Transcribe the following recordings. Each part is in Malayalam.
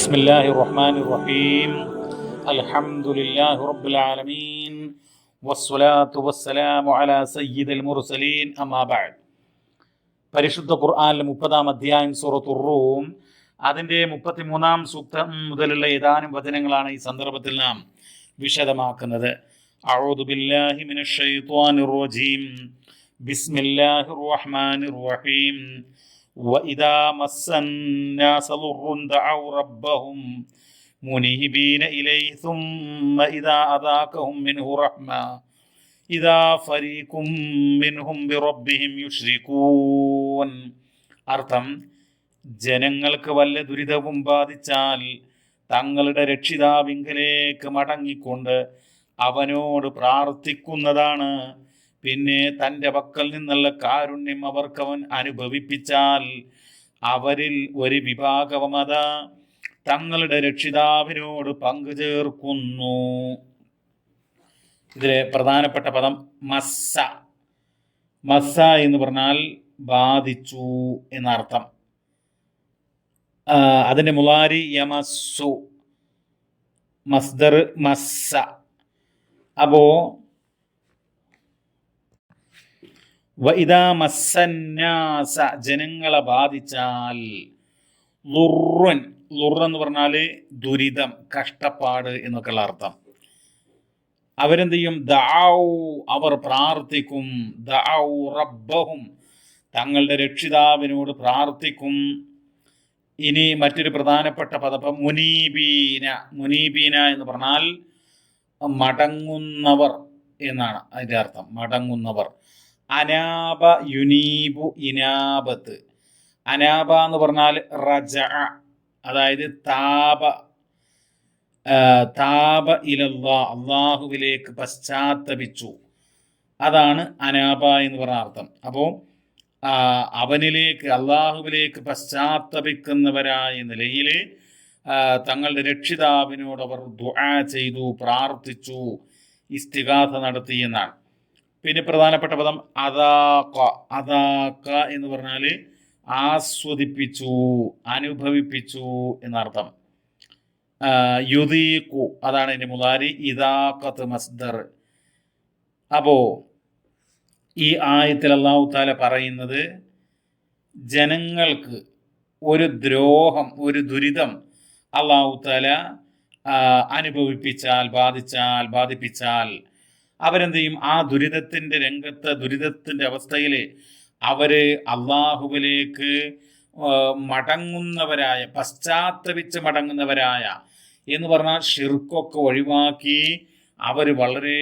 بسم الله الرحمن الرحيم الحمد لله رب العالمين والصلاة والسلام على سيد المرسلين أما بعد പരിശുദ്ധ ഖുർആനിലെ മുപ്പതാം അധ്യായം സൂറത്തു റൂം അതിൻ്റെ മുപ്പത്തിമൂന്നാം സൂക്തം മുതലുള്ള ഏതാനും വചനങ്ങളാണ് ഈ സന്ദർഭത്തിൽ നാം വിശദമാക്കുന്നത് أعوذ بالله من الشيطان الرجيم بسم الله الرحمن الرحيم وإذا مس الناس ضر دعوا ربهم منيبين إليه ثم إذا أذاقهم منه رحمة إذا فريق منهم بربهم يشركون അർത്ഥം ജനങ്ങൾക്ക് വല്ല ദുരിതവും ബാധിച്ചാൽ തങ്ങളുടെ രക്ഷിതാവിങ്കലേക്ക് മടങ്ങിക്കൊണ്ട് അവനോട് പ്രാർത്ഥിക്കുന്നതാണ് പിന്നെ തന്റെ പക്കൽ നിന്നുള്ള കാരുണ്യം അവർക്കവൻ അനുഭവിപ്പിച്ചാൽ അവരിൽ ഒരു വിഭാഗമത തങ്ങളുടെ രക്ഷിതാവിനോട് പങ്കുചേർക്കുന്നു. ഇതിലെ പ്രധാനപ്പെട്ട പദം മസ്സ. മസ്സ എന്ന് പറഞ്ഞാൽ ബാധിച്ചു എന്നർത്ഥം. അതിന്റെ മുലാരി യമസ്സു. മസ്ദർ മസ്സ. അപ്പോ വഇദാ മസ്സന്നാസ ജനങ്ങളെ ബാധിച്ചാൽ ലുറുൻ ലുറ് എന്ന് പറഞ്ഞാൽ ദുരിതം കഷ്ടപ്പാട് എന്നൊക്കെയുള്ള അർത്ഥം. അവരെന്ത് ചെയ്യും ദാവു അവർ പ്രാർത്ഥിക്കും. ദാവു റബ്ബഹും തങ്ങളുടെ രക്ഷിതാവിനോട് പ്രാർത്ഥിക്കും. ഇനി മറ്റൊരു പ്രധാനപ്പെട്ട പദപ്പം മുനീബീന. മുനീബീന എന്ന് പറഞ്ഞാൽ മടങ്ങുന്നവർ എന്നാണ് അതിന്റെ അർത്ഥം. മടങ്ങുന്നവർ. അനാബ യുനീബു ഇനാബത്ത് അനാപ എന്ന് പറഞ്ഞാൽ റജ അതായത് താപ. താപ ഇലല്ലാ അള്ളാഹുവിലേക്ക് പശ്ചാത്തപിച്ചു. അതാണ് അനാപ എന്ന് പറഞ്ഞ അർത്ഥം. അപ്പോൾ അവനിലേക്ക് അള്ളാഹുവിലേക്ക് പശ്ചാത്തപിക്കുന്നവരായ നിലയിൽ തങ്ങളുടെ രക്ഷിതാവിനോട് അവർ ദുആ ചെയ്തു പ്രാർത്ഥിച്ചു ഇസ്തിഗാഥ നടത്തി എന്നാണ്. പിന്നെ പ്രധാനപ്പെട്ട പദം അതാക്ക അതാക്ക എന്ന് പറഞ്ഞാൽ ആസ്വദിപ്പിച്ചു അനുഭവിപ്പിച്ചു എന്നർത്ഥം. യുദീഖു അതാണ് എന്റെ മുതാരി ഇതാക്കത്ത് മസ്ദർ. അപ്പോ ഈ ആയത്തിൽ അള്ളാഹു താല പറയുന്നത് ജനങ്ങൾക്ക് ഒരു ദ്രോഹം ഒരു ദുരിതം അള്ളാഹു താല അനുഭവിപ്പിച്ചാൽ ബാധിച്ചാൽ ബാധിപ്പിച്ചാൽ അവരെന്ത് ചെയ്യും ആ ദുരിതത്തിന്റെ രംഗത്ത് ദുരിതത്തിന്റെ അവസ്ഥയിൽ അവർ അള്ളാഹുവിലേക്ക് മടങ്ങുന്നവരായ പശ്ചാത്തപിച്ച് മടങ്ങുന്നവരായ എന്ന് പറഞ്ഞാൽ ഷിർക്കൊക്കെ ഒഴിവാക്കി അവർ വളരെ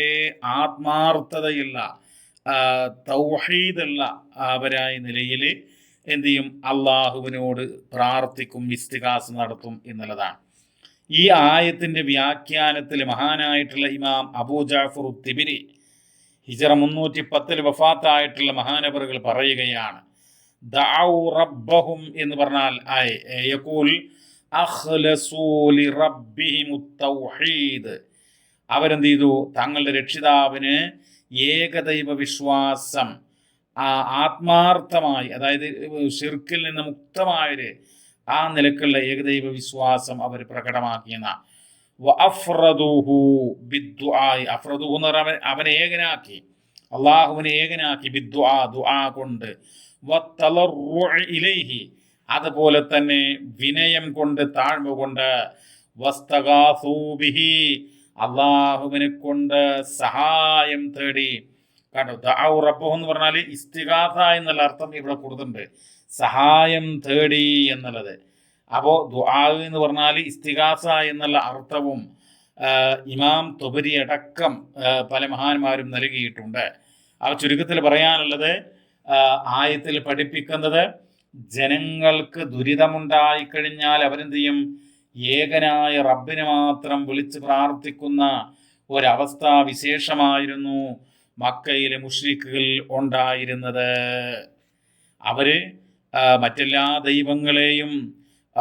ആത്മാർത്ഥതയുള്ള തൗഹീദുള്ള അവരായ നിലയിൽ എന്ത് ചെയ്യും അള്ളാഹുവിനോട് പ്രാർത്ഥിക്കും ഇസ്തികാസ് നടത്തും എന്നുള്ളതാണ്. ഈ ആയത്തിന്റെ വ്യാഖ്യാനത്തിൽ മഹാനായിട്ടുള്ള ഇമാം അബൂ ജാഫർ തിബിരി ഹിജറ മുന്നൂറ്റി പത്തിൽ വഫാത്തായിട്ടുള്ള മഹാനവറുകൾ പറയുകയാണ് റബ്ബഹും എന്ന് പറഞ്ഞാൽ അവരെന്ത് ചെയ്തു തങ്ങളുടെ രക്ഷിതാവിന് ഏകദൈവ വിശ്വാസം ആത്മാർത്ഥമായി അതായത് ഷിർക്കിൽ നിന്ന് മുക്തമായൊരു ആ നിലക്കുള്ള ഏകദൈവ വിശ്വാസം അവർ പ്രകടമാക്കിയെന്ന. അവൻ- അവനെ ഏകനാക്കി. അള്ളാഹുവിനെ ഏകനാക്കി. ബിദ്ദുആ ദുആ കൊണ്ട്. ഇലൈഹി. അതുപോലെ തന്നെ വിനയം കൊണ്ട് താഴ്മ കൊണ്ട്. അള്ളാഹുവിനെ കൊണ്ട് സഹായം തേടി. കണ്ടോ? റബ്ബഹു എന്ന് പറഞ്ഞാൽ ഇസ്തിഗാഥ എന്നുള്ള അർത്ഥം ഇവിടെ കൊടുത്തിട്ടുണ്ട്. സഹായം തേടി എന്നുള്ളത്. അപ്പോൾ ദുആ എന്ന് പറഞ്ഞാൽ ഇസ്തിഗാസ എന്നുള്ള അർത്ഥവും ഇമാം തുബരി അടക്കം പല മഹാന്മാരും നൽകിയിട്ടുണ്ട്. ആ ചുരുക്കത്തിൽ പറയാനുള്ളത് ആയത്തിൽ പഠിപ്പിക്കുന്നത് ജനങ്ങൾക്ക് ദുരിതമുണ്ടായി കഴിഞ്ഞാൽ അവരെന്ത് ചെയ്യും ഏകനായ റബ്ബിനെ മാത്രം വിളിച്ച് പ്രാർത്ഥിക്കുന്ന ഒരവസ്ഥ വിശേഷമായിരുന്നു മക്കയിലെ മുഷ്രിക്കുകൾ ഉണ്ടായിരുന്നത്. അവർ മറ്റെല്ലാ ദൈവങ്ങളെയും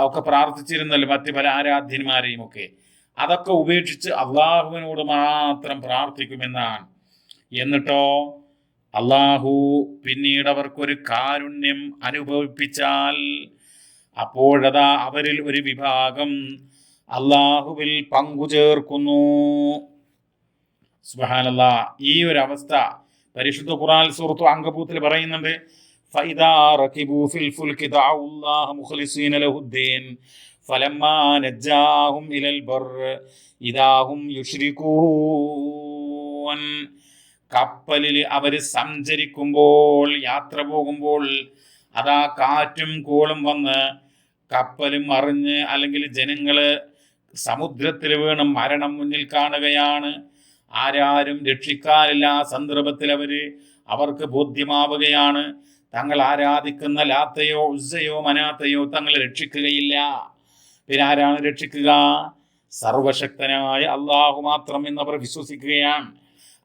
ഒക്കെ പ്രാർത്ഥിച്ചിരുന്നല്ലോ മറ്റ് പല ആരാധ്യന്മാരെയും ഒക്കെ. അതൊക്കെ ഉപേക്ഷിച്ച് അള്ളാഹുവിനോട് മാത്രം പ്രാർത്ഥിക്കുമെന്നാണ്. എന്നിട്ടോ അള്ളാഹു പിന്നീട് അവർക്കൊരു കാരുണ്യം അനുഭവിപ്പിച്ചാൽ അപ്പോഴതാ അവരിൽ ഒരു വിഭാഗം അള്ളാഹുവിൽ പങ്കുചേർക്കുന്നു. സുബഹാനല്ലാ ഈ ഒരു അവസ്ഥ പരിശുദ്ധ ഖുറാൻ സുഹൃത്തു അങ്കബൂത്തിൽ പറയുന്നുണ്ട് فإذا ركبوا في الفلك دعوا الله مخلصين له الدين فلما نجاهم إلى البر إذا هم يشركون കപ്പലിൽ അവർ സഞ്ചരിക്കുമ്പോൾ യാത്ര പോകുമ്പോൾ അതാ കാറ്റും കോളും വന്ന് കപ്പലും മറിഞ്ഞ് അല്ലെങ്കിൽ ജനങ്ങള് സമുദ്രത്തിൽ വീണ് മരണം മുന്നിൽ കാണുകയാണ് ആരാരും രക്ഷിക്കാനില്ല ആ സന്ദർഭത്തിൽ അവര് അവർക്ക് ബോധ്യമാവുകയാണ് തങ്ങൾ ആരാധിക്കുന്ന ലാത്തയോ ഉസ്സയോ മനാത്തയോ തങ്ങൾ രക്ഷിക്കുകയില്ല. പിന്നെ ആരാണ് രക്ഷിക്കുക? സർവശക്തനായ അള്ളാഹു മാത്രം എന്നവർ വിശ്വസിക്കുകയാണ്.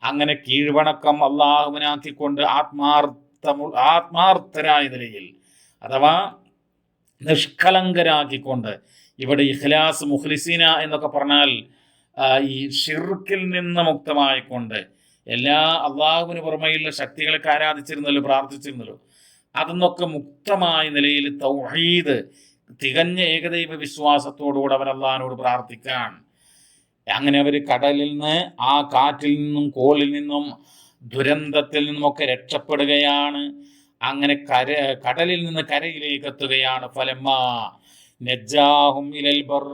അങ്ങനെ കീഴ്വണക്കം അള്ളാഹുവിനാക്കിക്കൊണ്ട് ആത്മാർത്ഥമു ആത്മാർത്ഥരായ നിലയിൽ അഥവാ നിഷ്കളങ്കരാക്കിക്കൊണ്ട് ഇവിടെ ഇഖ്ലാസ് മുഖ്ലിസീന എന്നൊക്കെ പറഞ്ഞാൽ ഈ ഷിർക്കിൽ നിന്ന് മുക്തമായിക്കൊണ്ട് എല്ലാ അള്ളാഹുവിന് പുറമെയുള്ള ശക്തികളൊക്കെ ആരാധിച്ചിരുന്നല്ലോ പ്രാർത്ഥിച്ചിരുന്നല്ലോ. അതിന്നൊക്കെ മുക്തമായ നിലയിൽ തൗഹീദ് തികഞ്ഞ ഏകദൈവ വിശ്വാസത്തോടുകൂടെ അള്ളാഹിനോട് പ്രാർത്ഥിക്കാൻ. അങ്ങനെ അവർ കടലിൽ നിന്ന് ആ കാറ്റിൽ നിന്നും കോളിൽ നിന്നും ദുരന്തത്തിൽ നിന്നുമൊക്കെ രക്ഷപ്പെടുകയാണ്. അങ്ങനെ കര കടലിൽ നിന്ന് കരയിലേക്ക് എത്തുകയാണ്. ഫലമ്മ നജ്ജാഹും ഇലൽ ബർ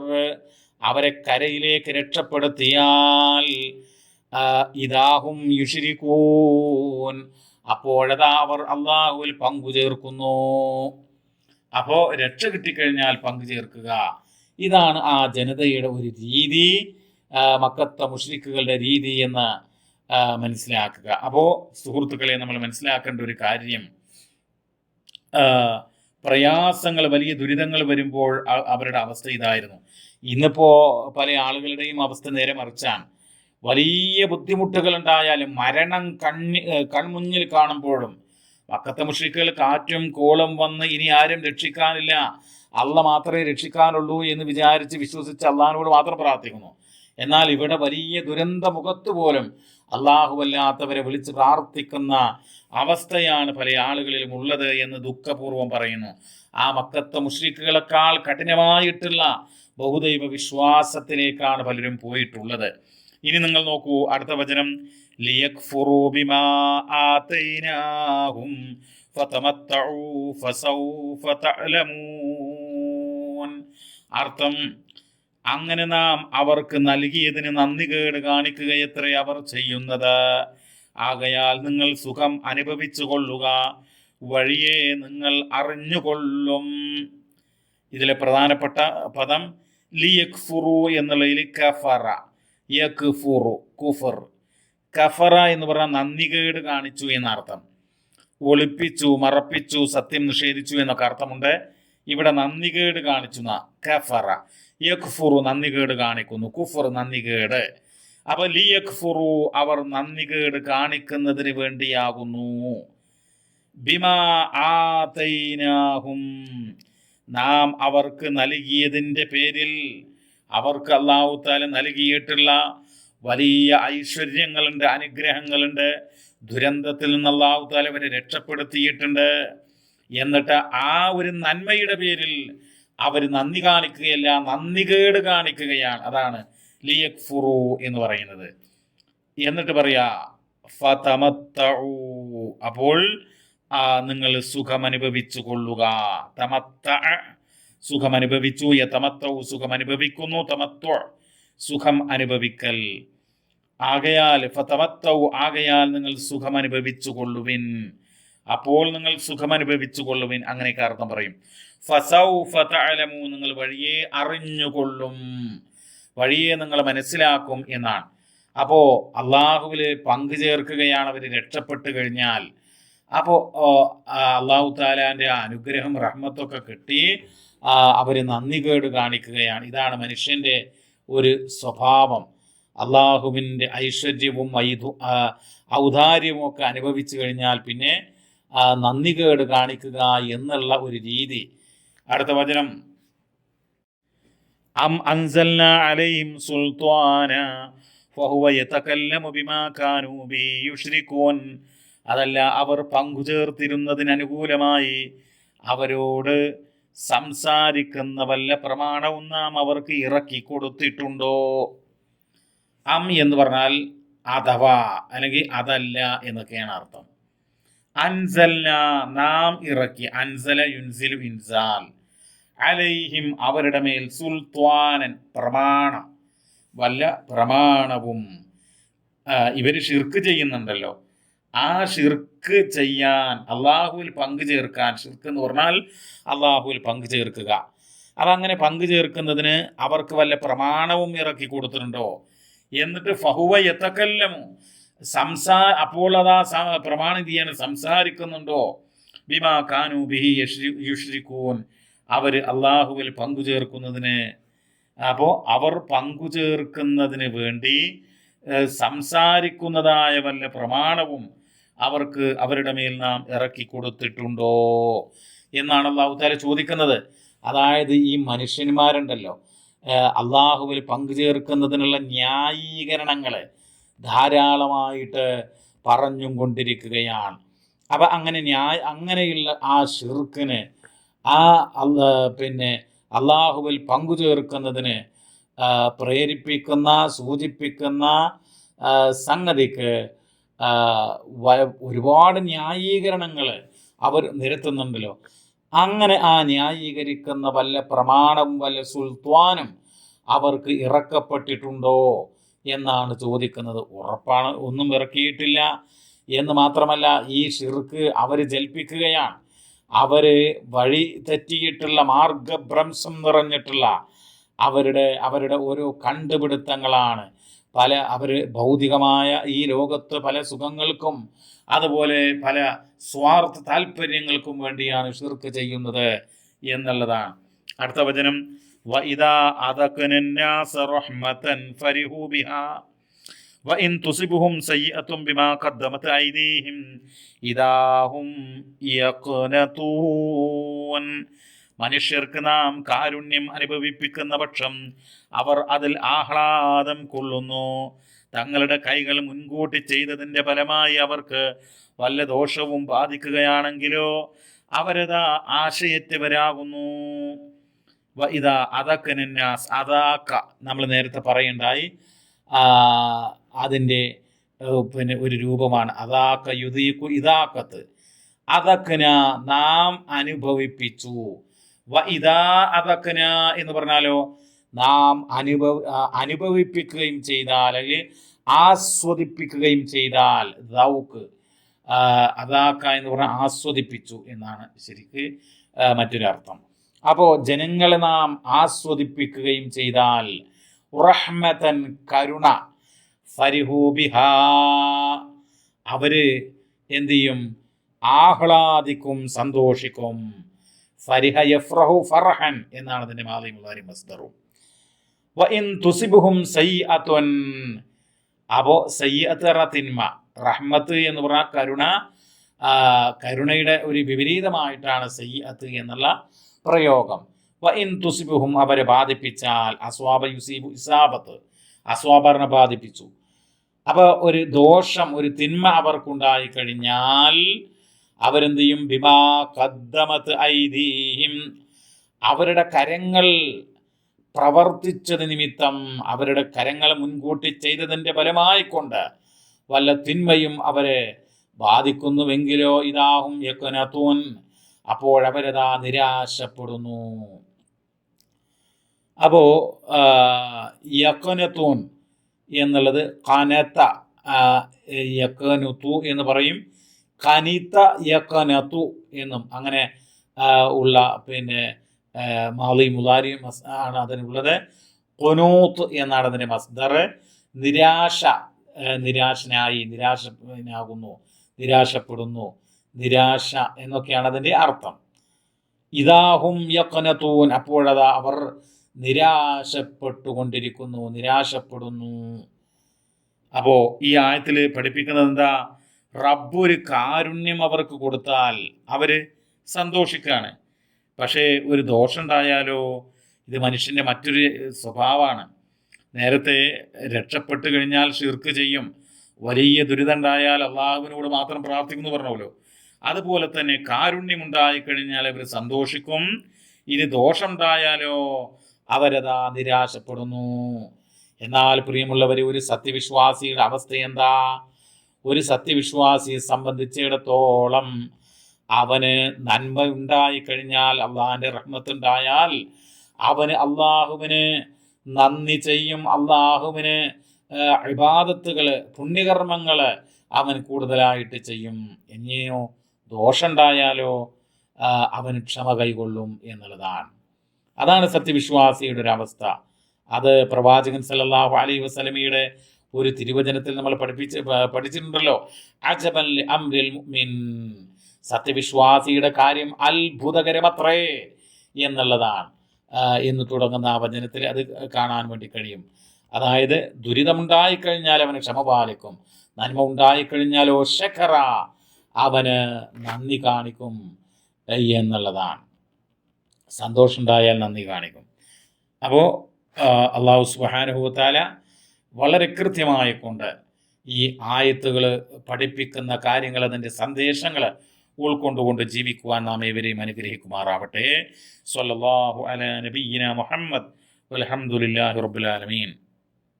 അവരെ കരയിലേക്ക് രക്ഷപ്പെടുത്തിയാൽ ഇതാഹും യുഷിരിക്കൂൻ അപ്പോഴതാ അവർ അള്ളാഹുവിൽ പങ്കുചേർക്കുന്നു അപ്പോ രക്ഷ കിട്ടിക്കഴിഞ്ഞാൽ പങ്കു ചേർക്കുക. ഇതാണ് ആ ജനതയുടെ ഒരു രീതി മക്കത്ത മക്കത്തെ മുഷ്രിക്കുകളുടെ രീതി എന്ന് മനസ്സിലാക്കുക. അപ്പോൾ സുഹൃത്തുക്കളെ നമ്മൾ മനസ്സിലാക്കേണ്ട ഒരു കാര്യം പ്രയാസങ്ങൾ വലിയ ദുരിതങ്ങൾ വരുമ്പോൾ അവരുടെ അവസ്ഥ ഇതായിരുന്നു. ഇന്നിപ്പോ പല ആളുകളുടെയും അവസ്ഥ നേരെ മറിച്ചാണ്. വലിയ ബുദ്ധിമുട്ടുകൾ ഉണ്ടായാലും മരണം കണ്ണി കൺമുന്നിൽ കാണുമ്പോഴും പക്കത്തെ മുഷ്രിക്കുകൾ കാറ്റും കോളും വന്ന് ഇനി ആരും രക്ഷിക്കാനില്ല. അല്ല മാത്രമേ രക്ഷിക്കാനുള്ളൂ എന്ന് വിചാരിച്ച് വിശ്വസിച്ച് അള്ളഹാനോട് മാത്രം പ്രാർത്ഥിക്കുന്നു. എന്നാൽ ഇവിടെ വലിയ ദുരന്ത മുഖത്ത് പോലും അള്ളാഹുവല്ലാത്തവരെ വിളിച്ച് പ്രാർത്ഥിക്കുന്ന അവസ്ഥയാണ് പല ആളുകളിലും ഉള്ളത് എന്ന് ദുഃഖപൂർവം പറയുന്നു. ആ മക്കത്ത മുഷ്രിക്കുകളെക്കാൾ കഠിനമായിട്ടുള്ള ബഹുദൈവ വിശ്വാസത്തിലേക്കാണ് പലരും പോയിട്ടുള്ളത്. ഇനി നിങ്ങൾ നോക്കൂ അടുത്ത വചനം. അർത്ഥം അങ്ങനെ നാം അവർക്ക് നൽകിയതിന് നന്ദി നന്ദികേട് കാണിക്കുകയത്രേ അവർ ചെയ്യുന്നത്. ആകയാൽ നിങ്ങൾ സുഖം അനുഭവിച്ചു കൊള്ളുക വഴിയെ നിങ്ങൾ അറിഞ്ഞുകൊള്ളും. ഇതിലെ പ്രധാനപ്പെട്ട പദം ലിയക്ഫുറു എന്നുള്ളതിൽ കഫറ. യക്ഫുറു കുഫർ. കഫറ എന്ന് പറഞ്ഞാൽ നന്ദികേട് കാണിച്ചു എന്നർത്ഥം. ഒളിപ്പിച്ചു മറപ്പിച്ചു സത്യം നിഷേധിച്ചു എന്നൊക്കെ അർത്ഥമുണ്ട്. ഇവിടെ നന്ദികേട് കാണിച്ചു കഫറ. യക്ഫുറു നന്ദികേട് കാണിക്കുന്നു. കുഫർ നന്ദികേട്. അപ്പൊ ലി യക്ഫുറു അവർ നന്ദികേട് കാണിക്കുന്നതിന് വേണ്ടിയാകുന്നു. ബിമാ ആതൈനാഹും. നാം അവർക്ക് നൽകിയതിന്റെ പേരിൽ അവർക്ക് അള്ളാഹു താല നൽകിയിട്ടുള്ള വലിയ ഐശ്വര്യങ്ങളുണ്ട് അനുഗ്രഹങ്ങളുണ്ട്. ദുരന്തത്തിൽ നിന്ന് അള്ളാഹു താല അവരെ രക്ഷപ്പെടുത്തിയിട്ടുണ്ട്. എന്നിട്ട് ആ ഒരു നന്മയുടെ പേരിൽ അവർ നന്ദി കാണിക്കുകയല്ല നന്ദി കേട് കാണിക്കുകയാണ്. അതാണ് ലിയക് ഫുറു എന്ന് പറയുന്നത്. എന്നിട്ട് പറയാ അപ്പോൾ നിങ്ങൾ സുഖം അനുഭവിച്ചു കൊള്ളുക. തമത്ത സുഖം അനുഭവിച്ചു യഥമത്വ സുഖം അനുഭവിക്കുന്നു തമത്വ സുഖം അനുഭവിക്കൽ. ആകയാൽ ഫതമത്വ ആകയാൽ നിങ്ങൾ സുഖം അനുഭവിച്ചു കൊള്ളുവിൻ. അപ്പോൾ നിങ്ങൾ സുഖം അനുഭവിച്ചു കൊള്ളുവിൻ അങ്ങനെയൊക്കെ അർത്ഥം പറയും. ഫസൗഫ തഅലമു നിങ്ങൾ വഴിയെ അറിഞ്ഞുകൊള്ളും. വഴിയെ നിങ്ങൾ മനസ്സിലാക്കും എന്നാണ്. അപ്പോ അള്ളാഹുവിൽ പങ്കു ചേർക്കുകയാണ് അവർ രക്ഷപ്പെട്ടു കഴിഞ്ഞാൽ. അപ്പോൾ അള്ളാഹു താലാന്റെ അനുഗ്രഹം റഹ്മത്തൊക്കെ കിട്ടി. അവർ നന്ദി കേട് കാണിക്കുകയാണ്. ഇതാണ് മനുഷ്യന്റെ ഒരു സ്വഭാവം. അള്ളാഹുവിന്റെ ഐശ്വര്യവും ഐതു ഔദാര്യവും ഒക്കെ അനുഭവിച്ചു കഴിഞ്ഞാൽ പിന്നെ നന്ദികേട് നന്ദി കേട് കാണിക്കുക എന്നുള്ള ഒരു രീതി. അടുത്ത വചനം. അം അലൈഹിം ഫഹുവ യതകല്ലമു ബിമാ കാനൂ ബി അതല്ല അവർ പങ്കുചേർത്തിരുന്നതിന് അനുകൂലമായി അവരോട് സംസാരിക്കുന്ന വല്ല പ്രമാണവും നാം അവർക്ക് ഇറക്കി കൊടുത്തിട്ടുണ്ടോ? അം എന്ന് പറഞ്ഞാൽ അഥവാ അല്ലെങ്കിൽ അതല്ല എന്നൊക്കെയാണ് അർത്ഥം. അൻസൽന നാം ഇറക്കി. അൻസല യുൻസിലു ഇൻസാൽ. അലൈഹിം അവരുടെ മേൽ സുൽത്വാനൻ പ്രമാണം വല്ല പ്രമാണവും ഇവർ ഷിർക്ക് ചെയ്യുന്നുണ്ടല്ലോ. ആ ഷിർക്ക് ചെയ്യാൻ അള്ളാഹുവിൽ പങ്കു ചേർക്കാൻ ഷിർക്ക് എന്ന് പറഞ്ഞാൽ അള്ളാഹുവിൽ പങ്കു ചേർക്കുക. അതങ്ങനെ പങ്കു ചേർക്കുന്നതിന് അവർക്ക് വല്ല പ്രമാണവും ഇറക്കി കൊടുത്തിട്ടുണ്ടോ? എന്നിട്ട് ഫഹുവ എത്തക്കല്ലമു സംസാ അപ്പോൾ അതാ പ്രമാണം ചെയ്യാൻ സംസാരിക്കുന്നുണ്ടോ? ബിമാ കാനു ബിഹി യുഷ്രിക്കൂൻ. അവർ അള്ളാഹുവിൽ പങ്കു ചേർക്കുന്നതിന്. അപ്പോൾ അവർ പങ്കു ചേർക്കുന്നതിന് വേണ്ടി സംസാരിക്കുന്നതായ വല്ല പ്രമാണവും അവർക്ക് അവരുടെ മേൽ നാം ഇറക്കി കൊടുത്തിട്ടുണ്ടോ എന്നാണ് അള്ളാഹു താല ചോദിക്കുന്നത്. അതായത് ഈ മനുഷ്യന്മാരുണ്ടല്ലോ അള്ളാഹുവിൽ പങ്കു ചേർക്കുന്നതിനുള്ള ന്യായീകരണങ്ങൾ ധാരാളമായിട്ട് പറഞ്ഞും കൊണ്ടിരിക്കുകയാണ്. അപ്പം അങ്ങനെ ന്യായ അങ്ങനെയുള്ള ആ ഷിർക്കിന് ആ പിന്നെ അള്ളാഹുവിൽ പങ്കു ചേർക്കുന്നതിന് പ്രേരിപ്പിക്കുന്ന സൂചിപ്പിക്കുന്ന സംഗതിക്ക് ഒരുപാട് ന്യായീകരണങ്ങൾ അവർ നിരത്തുന്നുണ്ടല്ലോ. അങ്ങനെ ആ ന്യായീകരിക്കുന്ന വല്ല പ്രമാണവും വല്ല സുൽത്വാനും അവർക്ക് ഇറക്കപ്പെട്ടിട്ടുണ്ടോ എന്നാണ് ചോദിക്കുന്നത്. ഉറപ്പാണ് ഒന്നും ഇറക്കിയിട്ടില്ല. എന്ന് മാത്രമല്ല ഈ ഷിർക്ക് അവർ ജൽപ്പിക്കുകയാണ്. അവർ വഴി തെറ്റിയിട്ടുള്ള മാർഗഭ്രംശം നിറഞ്ഞിട്ടുള്ള അവരുടെ അവരുടെ ഓരോ കണ്ടുപിടുത്തങ്ങളാണ് പല അവർ ഭൗതികമായ ഈ ലോകത്ത് പല സുഖങ്ങൾക്കും അതുപോലെ പല സ്വാർത്ഥ താല്പര്യങ്ങൾക്കും വേണ്ടിയാണ് ഷിർക്ക് ചെയ്യുന്നത് എന്നുള്ളതാണ് അടുത്ത വചനം وَإِذَا أَذَقْنَا النَّاسَ رَحْمَةً فَرِحُوا بِهَا وَإِن تُصِبْهُمْ سَيِّئَةٌ بِمَا قَدَّمَتْ أَيْدِيهِمْ إِذَا هُمْ يَقْنَطُونَ മനുഷ്യർക്ക് നാം കാരുണ്യം അനുഭവിപ്പിക്കുന്ന പക്ഷം അവർ അതിൽ ആഹ്ലാദം കൊള്ളുന്നു. തങ്ങളുടെ കൈകൾ മുൻകൂട്ടി ചെയ്തതിന്റെ ഫലമായി അവർക്ക് വല്ല ദോഷവും ബാധിക്കുകയാണെങ്കിലോ അവരതാ ആശയത്തിവരാകുന്നു. ഇതാ അതൊക്കെ നിന്നാസ് അതാക്ക നമ്മൾ നേരത്തെ പറയണ്ടായി. അതിന്റെ പിന്നെ ഒരു രൂപമാണ്. അതാക്ക യുദീക്കു ഇതാക്കത്ത് അതക്കന നാം അനുഭവിപ്പിച്ചു. അതക്കന എന്ന് പറഞ്ഞാലോ നാം അനുഭവ അനുഭവിപ്പിക്കുകയും ചെയ്താൽ അല്ലെങ്കിൽ ആസ്വദിപ്പിക്കുകയും ചെയ്താൽ ദൗക്ക് അതാക്ക എന്ന് പറഞ്ഞാൽ ആസ്വദിപ്പിച്ചു എന്നാണ് ശരിക്ക് മറ്റൊരർത്ഥം. അപ്പോൾ ജനങ്ങളെ നാം ആസ്വദിപ്പിക്കുകയും ചെയ്താൽ റഹ്മതൻ കരുണ ഫരിഹൂബിഹ അവർ എന്തു ചെയ്യും? ആഹ്ലാദിക്കും സന്തോഷിക്കും. ഫരിഹ യഫ്രഹു ഫർഹൻ എന്നാണ് അതിന്റെ മാതി മസ്ദറു മസ്ദറും. വ ഇൻ തുസിബുഹും എന്ന തിന്മ റഹ്മത്ത് എന്ന് പറഞ്ഞാൽ കരുണ കരുണയുടെ ഒരു വിപരീതമായിട്ടാണ് സയ്യത്ത് എന്നുള്ള പ്രയോഗം. വ ഇൻ തുസിബുഹും അവരെ ബാധിപ്പിച്ചാൽ അസ്വാബ യുസീബു ഇസാബത്ത് അസ്വാബറിനെ ബാധിപ്പിച്ചു. അപ്പോൾ ഒരു ദോഷം ഒരു തിന്മ അവർക്കുണ്ടായി കഴിഞ്ഞാൽ അവരെന്ത് ചെയ്യും ബിമാ കദ്ദമത്ത് ഐദീഹിം. അവരുടെ കരങ്ങൾ പ്രവർത്തിച്ചത് നിമിത്തം അവരുടെ കരങ്ങൾ മുൻകൂട്ടി ചെയ്തതിന്റെ ഫലമായിക്കൊണ്ട് വല്ല തിന്മയും അവരെ ബാധിക്കുന്നുവെങ്കിലോ ഇതാഹും യക്കുനത്തൂൻ അപ്പോഴവരതാ നിരാശപ്പെടുന്നു. അപ്പോ യക്കുനത്തൂൻ എന്നുള്ളത് കനത്ത യക്കനുത്തു എന്ന് പറയും. കനിത്ത യക്കനത്തു എന്നും അങ്ങനെ ഉള്ള പിന്നെ മാളി മാലി മുലാരി മസ് ആണ് അതിനുള്ളത്. കൊനൂത്ത് എന്നാണ് അതിന്റെ മസ്ദർ. നിരാശ നിരാശനായി നിരാശനാകുന്നു നിരാശപ്പെടുന്നു നിരാശ എന്നൊക്കെയാണ് അതിന്റെ അർത്ഥം. ഇതാഹും യക്കനത്തൂൻ അപ്പോഴതാ അവർ നിരാശപ്പെട്ടുകൊണ്ടിരിക്കുന്നു നിരാശപ്പെടുന്നു. അപ്പോൾ ഈ ആയത്തിൽ പഠിപ്പിക്കുന്നത് എന്താ? റബ്ബ് ഒരു കാരുണ്യം അവർക്ക് കൊടുത്താൽ അവർ സന്തോഷിക്കാണ് പക്ഷേ ഒരു ദോഷം ഉണ്ടായാലോ ഇത് മനുഷ്യന്റെ മറ്റൊരു സ്വഭാവമാണ്. നേരത്തെ രക്ഷപ്പെട്ടു കഴിഞ്ഞാൽ ഷിർക്ക് ചെയ്യും. വലിയ ദുരിതം ഉണ്ടായാൽ അള്ളാഹുവിനോട് മാത്രം പ്രാർത്ഥിക്കുന്നു പറഞ്ഞല്ലോ അതുപോലെ തന്നെ കാരുണ്യം ഉണ്ടായിക്കഴിഞ്ഞാൽ അവർ സന്തോഷിക്കും. ഇനി ദോഷം ഉണ്ടായാലോ അവരതാ നിരാശപ്പെടുന്നു. എന്നാൽ പ്രിയമുള്ളവർ ഒരു സത്യവിശ്വാസിയുടെ അവസ്ഥ എന്താ? ഒരു സത്യവിശ്വാസിയെ സംബന്ധിച്ചിടത്തോളം അവന് നന്മ ഉണ്ടായി കഴിഞ്ഞാൽ അള്ളാഹിന്റെ റഹ്മത്തുണ്ടായാൽ അവന് അള്ളാഹുവിന് നന്ദി ചെയ്യും. അള്ളാഹുവിന് അഭിബാദത്തുകൾ പുണ്യകർമ്മങ്ങൾ അവൻ കൂടുതലായിട്ട് ചെയ്യും. ഇനിയോ ദോഷമുണ്ടായാലോ അവന് ക്ഷമ കൈകൊള്ളും എന്നുള്ളതാണ്. അതാണ് സത്യവിശ്വാസിയുടെ ഒരു അവസ്ഥ. അത് പ്രവാചകൻ സല്ലാഹു അലൈ വസല്ലമയുടെ ഒരു തിരുവചനത്തിൽ നമ്മൾ പഠിപ്പിച്ച് പഠിച്ചിട്ടുണ്ടല്ലോ. അജബൽ അംരിൽ മുഅ്മിൻ. സത്യവിശ്വാസിയുടെ കാര്യം അത്ഭുതകരമത്രേ എന്നുള്ളതാണ്. എന്ന് തുടങ്ങുന്ന ആ വചനത്തിൽ അത് കാണാൻ വേണ്ടി കഴിയും. അതായത് ദുരിതമുണ്ടായിക്കഴിഞ്ഞാൽ അവന് ക്ഷമ പാലിക്കും. നന്മ ഉണ്ടായിക്കഴിഞ്ഞാലോ ശഖറ അവന് നന്ദി കാണിക്കും എന്നുള്ളതാണ്. സന്തോഷമുണ്ടായാൽ നന്ദി കാണിക്കും. അപ്പോൾ അള്ളാഹു സുബാനുഭവത്താല വളരെ കൃത്യമായിക്കൊണ്ട് ഈ ആയത്തുകൾ പഠിപ്പിക്കുന്ന കാര്യങ്ങൾ അതിന്റെ സന്ദേശങ്ങൾ ഉൾക്കൊണ്ടുകൊണ്ട് ജീവിക്കുവാൻ നാം ഏവരെയും അനുഗ്രഹിക്കുമാറാവട്ടെ. സല്ലല്ലാഹു അല നബീന മുഹമ്മദ്. അലഹമുല്ലാഹി റബുലാലമീൻ